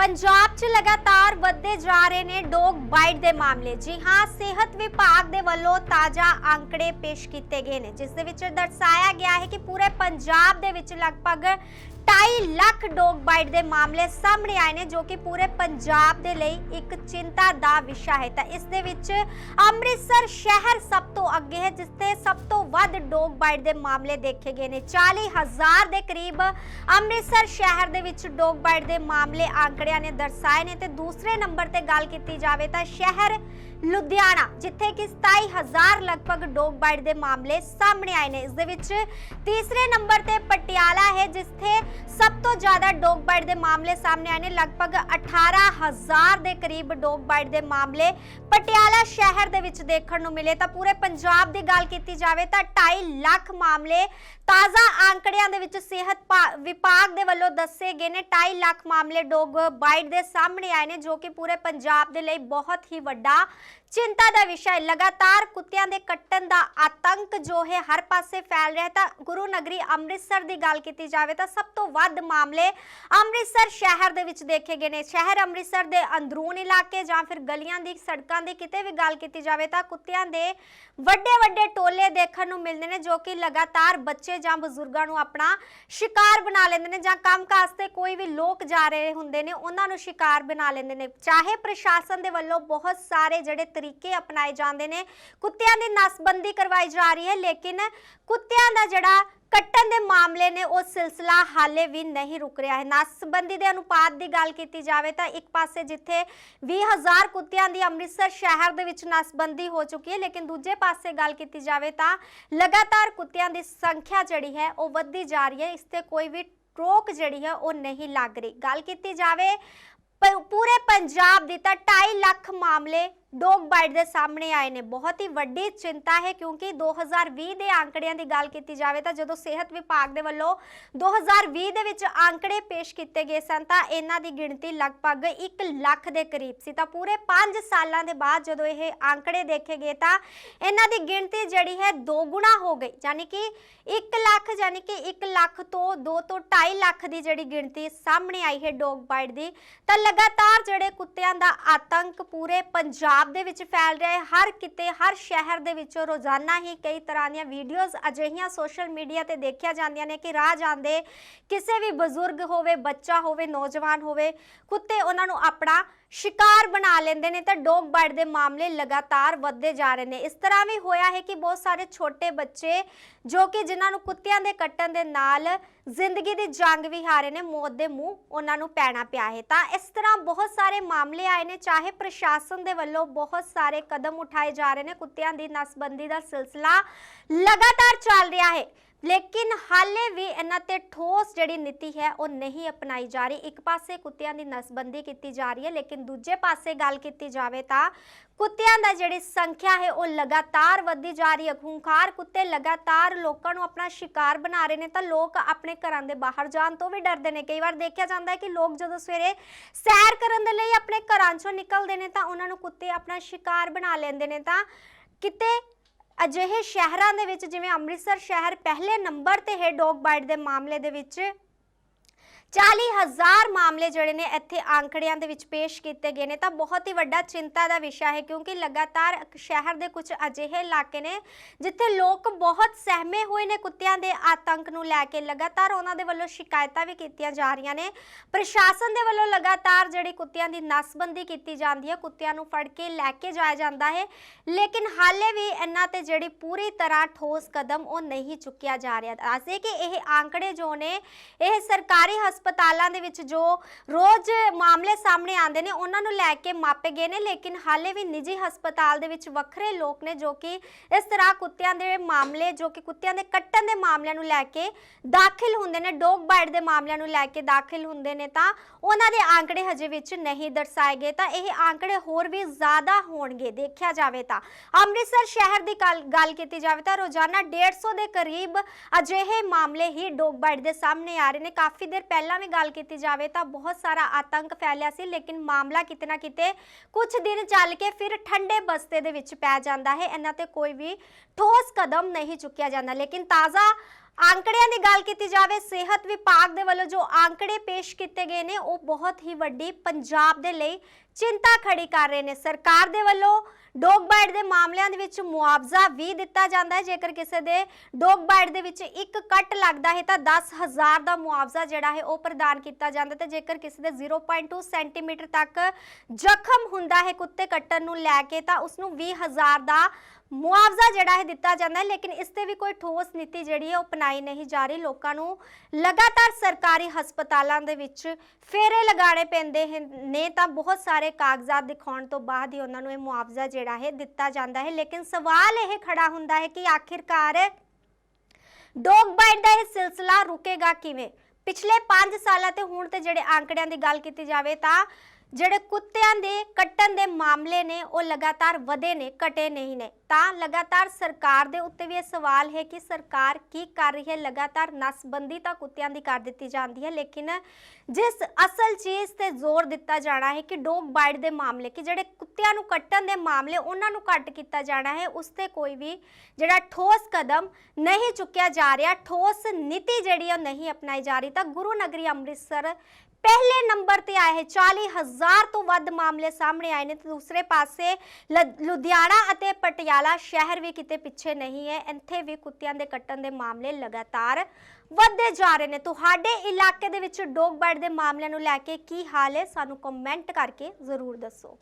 ਪੰਜਾਬ 'ਚ ਲਗਾਤਾਰ ਵੱਧਦੇ ਜਾ ਰਹੇ ਨੇ ਡੌਗ ਬਾਈਟ ਦੇ ਮਾਮਲੇ। ਜੀ ਹਾਂ, ਸਿਹਤ ਵਿਭਾਗ ਦੇ ਵੱਲੋਂ ਤਾਜ਼ਾ ਅੰਕੜੇ ਪੇਸ਼ ਕੀਤੇ ਗਏ ਨੇ, ਜਿਸ ਦੇ ਵਿੱਚ ਦਰਸਾਇਆ ਗਿਆ ਹੈ ਕਿ ਪੂਰੇ ਪੰਜਾਬ ਦੇ ਵਿੱਚ ਲਗਭਗ 2.5 ਲੱਖ ਡੌਗ ਬਾਈਟ ਦੇ ਮਾਮਲੇ ਸਾਹਮਣੇ ਆਏ ਨੇ, ਜੋ ਕਿ ਪੂਰੇ ਪੰਜਾਬ ਦੇ ਲਈ ਇੱਕ ਚਿੰਤਾ ਦਾ ਵਿਸ਼ਾ ਹੈ। ਤਾਂ ਇਸ ਦੇ ਵਿੱਚ ਅੰਮ੍ਰਿਤਸਰ ਸ਼ਹਿਰ ਸਭ ਤੋਂ ਅੱਗੇ ਹੈ, ਜਿਸ ਤੇ ਸਭ ਤੋਂ ਵੱਧ ਡੌਗ ਬਾਈਟ ਦੇ ਮਾਮਲੇ ਦੇਖੇ ਗਏ ਨੇ। 40000 ਦੇ ਕਰੀਬ ਅੰਮ੍ਰਿਤਸਰ ਸ਼ਹਿਰ ਦੇ ਵਿੱਚ ਡੌਗ ਬਾਈਟ ਦੇ ਮਾਮਲੇ ਆંકੜਿਆਂ ਨੇ ਦਰਸਾਏ ਨੇ ਤੇ ਦੂਸਰੇ ਨੰਬਰ ਤੇ ਗੱਲ ਕੀਤੀ ਜਾਵੇ ਤਾਂ ਸ਼ਹਿਰ ਲੁਧਿਆਣਾ, ਜਿੱਥੇ ਕਿ 27000 ਲਗਭਗ ਡੌਗ ਬਾਈਟ ਦੇ ਮਾਮਲੇ ਸਾਹਮਣੇ ਆਏ ਨੇ। ਇਸ ਦੇ ਵਿੱਚ ਤੀਸਰੇ ਨੰਬਰ ਤੇ ਪਟਿਆਲਾ ਹੈ, ਜਿੱਥੇ ਸਭ ਤੋਂ ਜ਼ਿਆਦਾ ਡੌਗ ਬਾਈਟ ਦੇ ਮਾਮਲੇ ਸਾਹਮਣੇ ਆਏ ਨੇ। ਲਗਭਗ 18000 ਦੇ ਕਰੀਬ ਡੌਗ ਬਾਈਟ ਦੇ ਮਾਮਲੇ ਪਟਿਆਲਾ ਸ਼ਹਿਰ ਦੇ ਵਿੱਚ ਦੇਖਣ ਨੂੰ ਮਿਲੇ। ਤਾਂ ਪੂਰੇ ਪੰਜਾਬ ਦੀ ਗੱਲ ਕੀਤੀ ਜਾਵੇ ਤਾਂ 2.5 ਲੱਖ ਮਾਮਲੇ ਤਾਜ਼ਾ ਆંકੜਿਆਂ ਦੇ ਵਿੱਚ ਸਿਹਤ ਭਾ- ਵਿਭਾਗ ਦੇ ਵੱਲੋਂ ਦੱਸੇ ਗਏ ਨੇ। 2.5 ਲੱਖ ਮਾਮਲੇ ਡੌਗ ਬਾਈਟ ਦੇ ਸਾਹਮਣੇ ਆਏ ਨੇ, ਜੋ ਕਿ ਪੂਰੇ ਪੰਜਾਬ ਦੇ ਲਈ ਬਹੁਤ ਹੀ ਵੱਡਾ ਚਿੰਤਾ ਦਾ ਵਿਸ਼ਾ ਹੈ। ਲਗਾਤਾਰ ਕੁੱਤਿਆਂ ਦੇ ਕੱਟਣ ਦਾ ਆਤੰਕ ਜੋ ਹੈ, ਹਰ ਪਾਸੇ ਫੈਲ ਰਿਹਾ ਤਾਂ ਗੁਰੂ ਨਗਰੀ ਅੰਮ੍ਰਿਤਸਰ ਦੀ ਗੱਲ ਕੀਤੀ ਜਾਵੇ ਤਾਂ ਸਭ ਤੋਂ ਵੱਧ ਮਾਮਲੇ ਅੰਮ੍ਰਿਤਸਰ ਸ਼ਹਿਰ ਦੇ ਵਿੱਚ ਦੇਖੇ ਗਏ ਨੇ। ਸ਼ਹਿਰ ਅੰਮ੍ਰਿਤਸਰ ਦੇ ਅੰਦਰੂਨ ਇਲਾਕੇ ਜਾਂ ਫਿਰ ਗਲੀਆਂ ਦੀ, ਸੜਕਾਂ ਦੀ ਕਿਤੇ ਵੀ ਗੱਲ ਕੀਤੀ ਜਾਵੇ ਤਾਂ ਕੁੱਤਿਆਂ ਦੇ ਵੱਡੇ ਵੱਡੇ ਟੋਲੇ ਦੇਖਣ ਨੂੰ ਮਿਲਦੇ ਨੇ ਜੋ ਕਿ ਲਗਾਤਾਰ ਬੱਚੇ ਜਾਂ ਬਜ਼ੁਰਗਾਂ ਨੂੰ ਆਪਣਾ ਸ਼ਿਕਾਰ ਬਣਾ ਲੈਂਦੇ ਨੇ ਜਾਂ ਕੰਮ ਕਾਜ ਤੇ ਕੋਈ ਵੀ ਲੋਕ ਜਾ ਰਹੇ ਹੁੰਦੇ ਨੇ, ਉਹਨਾਂ ਨੂੰ ਸ਼ਿਕਾਰ ਬਣਾ ਲੈਂਦੇ ਨੇ। ਚਾਹੇ ਪ੍ਰਸ਼ਾਸਨ ਦੇ ਵੱਲੋਂ ਬਹੁਤ ਸਾਰੇ ਜਿਹੜੇ ਤਰੀਕੇ ਅਪਣਾਏ ਜਾਂਦੇ ਨੇ, ਕੁੱਤਿਆਂ ਦੀ ਨਸਬੰਦੀ ਕਰਵਾਈ ਜਾ ਰਹੀ ਹੈ, ਲੇਕਿਨ ਕੁੱਤਿਆਂ ਦਾ ਜਿਹੜਾ ਕੱਟਣ ਦੇ ਮਾਮਲੇ ਨੇ, ਉਹ ਸਿਲਸਿਲਾ ਹਾਲੇ ਵੀ ਨਹੀਂ ਰੁਕ ਰਿਹਾ ਹੈ। ਨਸਬੰਦੀ ਦੇ ਅਨੁਪਾਤ ਦੀ ਗੱਲ ਕੀਤੀ ਜਾਵੇ ਤਾਂ ਇੱਕ ਪਾਸੇ ਜਿੱਥੇ 20000 ਕੁੱਤਿਆਂ ਦੀ ਅੰਮ੍ਰਿਤਸਰ ਸ਼ਹਿਰ ਦੇ ਵਿੱਚ ਨਸਬੰਦੀ ਹੋ ਚੁੱਕੀ ਹੈ, ਲੇਕਿਨ ਦੂਜੇ ਪਾਸੇ ਗੱਲ ਕੀਤੀ ਜਾਵੇ ਤਾਂ ਲਗਾਤਾਰ ਕੁੱਤਿਆਂ ਦੀ ਸੰਖਿਆ ਜਿਹੜੀ ਹੈ, ਉਹ ਵੱਧਦੀ ਜਾ ਰਹੀ ਹੈ। ਇਸ ਤੇ ਕੋਈ ਵੀ ਰੋਕ ਜਿਹੜੀ ਹੈ, ਉਹ ਨਹੀਂ ਲੱਗ ਰਹੀ। ਗੱਲ ਕੀਤੀ ਜਾਵੇ ਪੂਰੇ ਪੰਜਾਬ ਦੀ ਤਾਂ 2.5 ਲੱਖ ਮਾਮਲੇ ਡੋਗ ਬਾਈਟ ਦੇ ਸਾਹਮਣੇ ਆਏ ਨੇ। ਬਹੁਤ ਹੀ ਵੱਡੀ ਚਿੰਤਾ ਹੈ ਕਿਉਂਕਿ 2020 ਦੇ ਆંਕੜਿਆਂ ਦੀ ਗੱਲ ਕੀਤੀ ਜਾਵੇ ਤਾਂ ਜਦੋਂ ਸਿਹਤ ਵਿਭਾਗ ਦੇ ਵੱਲੋਂ 2020 ਦੇ ਵਿੱਚ ਆંਕੜੇ ਪੇਸ਼ ਕੀਤੇ ਗਏ ਸਨ ਤਾਂ ਇਹਨਾਂ ਦੀ ਗਿਣਤੀ ਲਗਭਗ 1 ਲੱਖ ਦੇ ਕਰੀਬ ਸੀ। ਤਾਂ ਪੂਰੇ 5 ਸਾਲਾਂ ਦੇ ਬਾਅਦ ਜਦੋਂ ਇਹ ਆંਕੜੇ ਦੇਖੇ ਗਏ ਤਾਂ ਇਹਨਾਂ ਦੀ ਗਿਣਤੀ ਜਿਹੜੀ ਹੈ ਦੋਗੁਣਾ ਹੋ ਗਈ। ਯਾਨੀ ਕਿ 1 ਲੱਖ, ਯਾਨੀ ਕਿ 1 ਲੱਖ ਤੋਂ 2 ਤੋਂ 2.5 ਲੱਖ ਦੀ ਜਿਹੜੀ ਗਿਣਤੀ ਸਾਹਮਣੇ ਆਈ ਹੈ ਡੋਗ ਬਾਈਟ ਦੀ। ਤਾਂ ਲਗਾਤਾਰ ਜਿਹੜੇ ਕੁੱਤਿਆਂ ਦਾ ਆਤੰਕ ਪੂਰੇ ਪੰਜਾਬ ਦੇ ਵਿੱਚ ਫੈਲ ਰਿਹਾ ਹੈ। ਹਰ ਕਿਤੇ, ਹਰ ਸ਼ਹਿਰ ਦੇ ਵਿੱਚੋਂ ਰੋਜ਼ਾਨਾ ਹੀ ਕਈ ਤਰ੍ਹਾਂ ਦੀਆਂ ਵੀਡੀਓਜ਼ ਅਜਿਹੀਆਂ ਸੋਸ਼ਲ ਮੀਡੀਆ ਤੇ ਦੇਖਿਆ ਜਾਂਦੀਆਂ ਨੇ ਕਿ ਰਾਹ ਜਾਂਦੇ ਕਿਸੇ ਵੀ ਬਜ਼ੁਰਗ ਹੋਵੇ, ਬੱਚਾ ਹੋਵੇ, ਨੌਜਵਾਨ ਹੋਵੇ ਕੁੱਤੇ ਉਹਨਾਂ ਨੂੰ ਆਪਣਾ ਸ਼ਿਕਾਰ ਬਣਾ ਲੈਂਦੇ ਨੇ ਤਾਂ ਡੌਗ ਬਾਈਟ ਦੇ ਮਾਮਲੇ ਲਗਾਤਾਰ ਵੱਧਦੇ ਜਾ ਰਹੇ ਨੇ। ਇਸ ਤਰ੍ਹਾਂ ਵੀ ਹੋਇਆ ਹੈ ਕਿ ਬਹੁਤ ਸਾਰੇ ਛੋਟੇ ਬੱਚੇ ਜੋ ਕਿ ਜਿਨ੍ਹਾਂ ਨੂੰ ਕੁੱਤਿਆਂ ਦੇ ਕੱਟਣ ਦੇ ਨਾਲ ਜ਼ਿੰਦਗੀ ਦੀ ਜੰਗ ਵੀ ਹਾਰੇ ਨੇ, ਮੌਤ ਦੇ ਮੂੰਹ ਉਹਨਾਂ ਨੂੰ ਪੈਣਾ ਪਿਆ ਹੈ। ਤਾਂ ਇਸ ਤਰ੍ਹਾਂ ਬਹੁਤ ਸਾਰੇ ਮਾਮਲੇ ਆਏ ਨੇ, ਚਾਹੇ ਪ੍ਰਸ਼ਾਸਨ ਦੇ ਵੱਲੋਂ ਬਹੁਤ ਸਾਰੇ ਕਦਮ ਉਠਾਏ ਜਾ ਰਹੇ ਨੇ। ਕੁੱਤਿਆਂ ਦੀ ਨਸਬੰਦੀ ਦਾ ਸਿਲਸਿਲਾ ਲਗਾਤਾਰ ਚੱਲ ਰਿਹਾ ਹੈ। ਲੇਕਿਨ ਹਾਲੇ ਵੀ ਇਹਨਾਂ ਤੇ ਠੋਸ ਜਿਹੜੀ ਨੀਤੀ ਹੈ, ਉਹ ਨਹੀਂ ਅਪਣਾਈ ਜਾ ਰਹੀ। ਇੱਕ ਪਾਸੇ ਕੁੱਤਿਆਂ ਦੀ ਨਸਬੰਦੀ ਕੀਤੀ ਜਾ ਰਹੀ ਹੈ, ਲੇਕਿਨ ਦੂਜੇ ਪਾਸੇ ਗੱਲ ਕੀਤੀ ਜਾਵੇ ਤਾਂ ਕੁੱਤਿਆਂ ਦਾ ਜਿਹੜੀ ਸੰਖਿਆ ਹੈ, ਉਹ ਲਗਾਤਾਰ ਵੱਧਦੀ ਜਾ ਰਹੀ ਹੈ। ਖੂੰਖਾਰ ਕੁੱਤੇ ਲਗਾਤਾਰ ਲੋਕਾਂ ਨੂੰ ਆਪਣਾ ਸ਼ਿਕਾਰ ਬਣਾ ਰਹੇ ਨੇ ਤਾਂ ਲੋਕ ਆਪਣੇ ਘਰਾਂ ਦੇ ਬਾਹਰ ਜਾਣ ਤੋਂ ਵੀ ਡਰਦੇ ਨੇ। ਕਈ ਵਾਰ ਦੇਖਿਆ ਜਾਂਦਾ ਹੈ ਕਿ ਲੋਕ ਜਦੋਂ ਸਵੇਰੇ ਸੈਰ ਕਰਨ ਦੇ ਲਈ ਆਪਣੇ ਘਰਾਂ ਚੋਂ ਨਿਕਲਦੇ ਨੇ ਤਾਂ ਉਹਨਾਂ ਨੂੰ ਕੁੱਤੇ ਆਪਣਾ ਸ਼ਿਕਾਰ ਬਣਾ ਲੈਂਦੇ ਨੇ ਤਾਂ ਕਿਤੇ ਅਜਿਹੇ ਸ਼ਹਿਰਾਂ ਦੇ ਵਿੱਚ, ਜਿਵੇਂ ਅੰਮ੍ਰਿਤਸਰ ਸ਼ਹਿਰ ਪਹਿਲੇ ਨੰਬਰ ਤੇ ਹੈ ਡੌਗ ਬਾਈਟ ਦੇ ਮਾਮਲੇ ਦੇ ਵਿੱਚ 40000 ਮਾਮਲੇ ਜਿਹੜੇ ਨੇ ਇੱਥੇ ਆંકੜਿਆਂ ਦੇ ਵਿੱਚ ਪੇਸ਼ ਕੀਤੇ ਗਏ ਨੇ। ਤਾਂ ਬਹੁਤ ਹੀ ਵੱਡਾ ਚਿੰਤਾ ਦਾ ਵਿਸ਼ਾ ਹੈ, ਕਿਉਂਕਿ ਲਗਾਤਾਰ ਸ਼ਹਿਰ ਦੇ ਕੁਝ ਅਜਿਹੇ ਇਲਾਕੇ ਨੇ ਜਿੱਥੇ ਲੋਕ ਬਹੁਤ ਸਹਿਮੇ ਹੋਏ ਨੇ ਕੁੱਤਿਆਂ ਦੇ ਆਤੰਕ ਨੂੰ ਲੈ ਕੇ। ਲਗਾਤਾਰ ਉਹਨਾਂ ਦੇ ਵੱਲੋਂ ਸ਼ਿਕਾਇਤਾਂ ਵੀ ਕੀਤੀਆਂ ਜਾ ਰਹੀਆਂ ਨੇ। ਪ੍ਰਸ਼ਾਸਨ ਦੇ ਵੱਲੋਂ ਲਗਾਤਾਰ ਜਿਹੜੀ ਕੁੱਤਿਆਂ ਦੀ ਨਸਬੰਦੀ ਕੀਤੀ ਜਾਂਦੀ ਹੈ, ਕੁੱਤਿਆਂ ਨੂੰ ਫੜ ਕੇ ਲੈ ਕੇ ਜਾਇਆ ਜਾਂਦਾ ਹੈ। ਲੇਕਿਨ ਹਾਲੇ ਵੀ ਇਹਨਾਂ ਤੇ ਜਿਹੜੀ ਪੂਰੀ ਤਰ੍ਹਾਂ ਠੋਸ ਕਦਮ ਉਹ ਨਹੀਂ ਚੁੱਕਿਆ ਜਾ ਰਿਹਾ। ਦੱਸਦੇ ਕਿ ਇਹ ਆંકੜੇ ਜੋ ਨੇ, ਇਹ ਸਰਕਾਰੀ ਹਸਪਤਾਲਾਂ ਹਸਪਤਾਲਾਂ ਦੇ ਵਿੱਚ ਜੋ ਰੋਜ਼ ਮਾਮਲੇ ਸਾਹਮਣੇ ਆਉਂਦੇ ਨੇ, ਉਹਨਾਂ ਨੂੰ ਲੈ ਕੇ ਮਾਪੇ ਗਏ ਨੇ, ਲੇਕਿਨ ਹਾਲੇ ਵੀ ਨਿੱਜੀ ਹਸਪਤਾਲ ਦੇ ਵਿੱਚ ਵੱਖਰੇ ਲੋਕ ਨੇ ਜੋ ਕਿ ਇਸ ਤਰ੍ਹਾਂ ਕੁੱਤਿਆਂ ਦੇ ਮਾਮਲੇ, ਜੋ ਕਿ ਕੁੱਤਿਆਂ ਦੇ ਕੱਟਣ ਦੇ ਮਾਮਲਿਆਂ ਨੂੰ ਲੈ ਕੇ ਦਾਖਲ ਹੁੰਦੇ ਨੇ, ਡੌਗ ਬਾਈਟ ਦੇ ਮਾਮਲਿਆਂ ਨੂੰ ਲੈ ਕੇ ਦਾਖਲ ਹੁੰਦੇ ਨੇ, ਤਾਂ ਉਹਨਾਂ ਦੇ ਆંકੜੇ ਹਜੇ ਵਿੱਚ ਨਹੀਂ ਦਰਸਾਏ ਗਏ, ਤਾਂ ਇਹ ਆંકੜੇ ਹੋਰ ਵੀ ਜ਼ਿਆਦਾ ਹੋਣਗੇ, ਦੇਖਿਆ ਜਾਵੇ ਤਾਂ। ਅੰਮ੍ਰਿਤਸਰ ਸ਼ਹਿਰ ਦੀ ਗੱਲ ਗੱਲ ਕੀਤੀ ਜਾਵੇ ਤਾਂ ਰੋਜ਼ਾਨਾ 150 ਦੇ ਕਰੀਬ ਅਜਿਹੇ ਮਾਮਲੇ ਹੀ ਡੌਗ ਬਾਈਟ ਦੇ ਸਾਹਮਣੇ ਆ ਰਹੇ ਨੇ, ਕਾਫੀ ਦੇਰ ਪਹਿਲਾਂ ਵੀ ਗੱਲ ਕੀਤੀ ਜਾਵੇ ਤਾਂ ਬਹੁਤ ਸਾਰਾ ਆਤੰਕ ਫੈਲਿਆ ਸੀ, ਲੇਕਿਨ ਮਾਮਲਾ ਕਿਤੇ ਕਿਤੇ ਕੁਝ ਦਿਨ ਚੱਲ ਕੇ ਫਿਰ ਠੰਡੇ ਬਸਤੇ ਦੇ ਵਿੱਚ ਪੈ ਜਾਂਦਾ ਹੈ। ਇਹਨਾਂ ਤੇ ਕੋਈ ਵੀ ਠੋਸ ਕਦਮ ਨਹੀਂ ਚੁੱਕਿਆ ਜਾਂਦਾ। ਲੇਕਿਨ ਤਾਜ਼ਾ ਅੰਕੜਿਆਂ ਦੀ ਗੱਲ ਕੀਤੀ ਜਾਵੇ, ਸਿਹਤ ਵਿਭਾਗ ਦੇ ਵੱਲੋਂ ਜੋ ਅੰਕੜੇ ਪੇਸ਼ ਕੀਤੇ ਗਏ ਨੇ, ਉਹ ਬਹੁਤ ਹੀ ਵੱਡੀ ਪੰਜਾਬ ਦੇ ਲਈ ਚਿੰਤਾ ਖੜੀ ਕਰ ਰਹੇ ਨੇ। ਸਰਕਾਰ ਦੇ ਵੱਲੋਂ ਡੌਗ ਬਾਈਟ ਦੇ ਮਾਮਲਿਆਂ ਦੇ ਵਿੱਚ ਮੁਆਵਜ਼ਾ ਵੀ ਦਿੱਤਾ ਜਾਂਦਾ ਹੈ। ਜੇਕਰ ਕਿਸੇ ਦੇ ਡੌਗ ਬਾਈਟ ਦੇ ਵਿੱਚ ਇੱਕ ਕੱਟ ਲੱਗਦਾ ਹੈ ਤਾਂ 10000 ਦਾ ਮੁਆਵਜ਼ਾ ਜਿਹੜਾ ਹੈ ਉਹ ਪ੍ਰਦਾਨ ਕੀਤਾ ਜਾਂਦਾ ਤੇ ਜੇਕਰ ਕਿਸੇ ਦੇ 0.2 ਸੈਂਟੀਮੀਟਰ ਤੱਕ ਜ਼ਖਮ ਹੁੰਦਾ ਹੈ ਕੁੱਤੇ ਕੱਟਣ ਨੂੰ ਲੈ ਕੇ ਤਾਂ ਉਸ ਨੂੰ 20000 ਦਾ ਮੁਆਵਜ਼ਾ ਜਿਹੜਾ ਹੈ ਦਿੱਤਾ ਜਾਂਦਾ ਹੈ। ਲੇਕਿਨ ਇਸ ਤੇ ਵੀ ਕੋਈ ਠੋਸ ਨੀਤੀ ਜਿਹੜੀ ਹੈ ਉਹ ਅਪਣਾਈ ਨਹੀਂ ਜਾ ਰਹੀ। ਲੋਕਾਂ ਨੂੰ ਲਗਾਤਾਰ ਸਰਕਾਰੀ ਹਸਪਤਾਲਾਂ ਦੇ ਵਿੱਚ ਫੇਰੇ ਲਗਾਣੇ ਪੈਂਦੇ ਨੇ ਤਾਂ ਬਹੁਤ ਸਾਰੇ ਕਾਗਜ਼ਾਤ ਦਿਖਾਉਣ ਤੋਂ ਬਾਅਦ ਹੀ ਉਹਨਾਂ ਨੂੰ ਇਹ ਮੁਆਵਜ਼ਾ ਜਿਹੜਾ ਹੈ ਦਿੱਤਾ ਜਾਂਦਾ ਹੈ। ਲੇਕਿਨ ਸਵਾਲ ਇਹ ਖੜਾ ਹੁੰਦਾ ਹੈ ਕਿ ਆਖਿਰਕਾਰ ਡੌਗ ਬਾਈਟ ਦਾ ਇਹ ਸਿਲਸਿਲਾ ਰੁਕੇਗਾ ਕਿਵੇਂ? ਪਿਛਲੇ 5 ਸਾਲਾਂ ਤੇ ਹੁਣ ਤੇ ਜਿਹੜੇ ਆંકੜਿਆਂ ਦੀ ਗੱਲ ਕੀਤੀ ਜਾਵੇ ਤਾਂ ਜਿਹੜੇ ਕੁੱਤਿਆਂ ਦੇ ਕੱਟਣ ਦੇ ਮਾਮਲੇ ਨੇ, ਉਹ ਲਗਾਤਾਰ ਵਧੇ ਨੇ, ਘਟੇ ਨਹੀਂ ਨੇ। ਤਾਂ ਲਗਾਤਾਰ ਸਰਕਾਰ ਦੇ ਉੱਤੇ ਵੀ ਇਹ ਸਵਾਲ ਹੈ ਕਿ ਸਰਕਾਰ ਕੀ ਕਰ ਰਹੀ ਹੈ? ਲਗਾਤਾਰ ਨਸਬੰਦੀ ਤਾਂ ਕੁੱਤਿਆਂ ਦੀ ਕਰ ਦਿੱਤੀ ਜਾਂਦੀ ਹੈ, ਲੇਕਿਨ ਜਿਸ ਅਸਲ ਚੀਜ਼ ਤੇ ਜ਼ੋਰ ਦਿੱਤਾ ਜਾਣਾ ਹੈ ਕਿ ਡੋਗ ਬਾਈਟ ਦੇ ਮਾਮਲੇ, ਕਿ ਜਿਹੜੇ ਕੁੱਤਿਆਂ ਨੂੰ ਕੱਟਣ ਦੇ ਮਾਮਲੇ ਉਹਨਾਂ ਨੂੰ ਘੱਟ ਕੀਤਾ ਜਾਣਾ ਹੈ, ਉਸ ਤੇ ਕੋਈ ਵੀ ਜਿਹੜਾ ਠੋਸ ਕਦਮ ਨਹੀਂ ਚੁੱਕਿਆ ਜਾ ਰਿਹਾ। ਠੋਸ ਨੀਤੀ ਜਿਹੜੀ ਉਹ ਨਹੀਂ ਅਪਣਾਈ ਜਾ ਰਹੀ। ਤਾਂ ਗੁਰੂ ਨਗਰੀ ਅੰਮ੍ਰਿਤਸਰ ਪਹਿਲੇ ਨੰਬਰ ਤੇ ਆਏ ਹੈ। 40000 ਤੋਂ ਵੱਧ ਮਾਮਲੇ ਸਾਹਮਣੇ ਆਏ ਨੇ ਤੇ ਦੂਸਰੇ ਪਾਸੇ ਲ- ਲੁਧਿਆਣਾ ਅਤੇ ਪਟਿਆਲਾ ਸ਼ਹਿਰ ਵੀ ਕਿਤੇ ਪਿੱਛੇ ਨਹੀਂ ਹੈ। ਇੱਥੇ ਵੀ ਕੁੱਤਿਆਂ ਦੇ ਕੱਟਣ ਦੇ ਮਾਮਲੇ ਲਗਾਤਾਰ ਵੱਧਦੇ ਜਾ ਰਹੇ ਨੇ। ਤੁਹਾਡੇ ਇਲਾਕੇ ਦੇ ਵਿੱਚ ਡੌਗ ਬਾਈਟ ਦੇ ਮਾਮਲਿਆਂ ਨੂੰ ਲੈ ਕੇ ਕੀ ਹਾਲ ਹੈ? ਸਾਨੂੰ ਕਮੈਂਟ ਕਰਕੇ ਜ਼ਰੂਰ ਦੱਸੋ।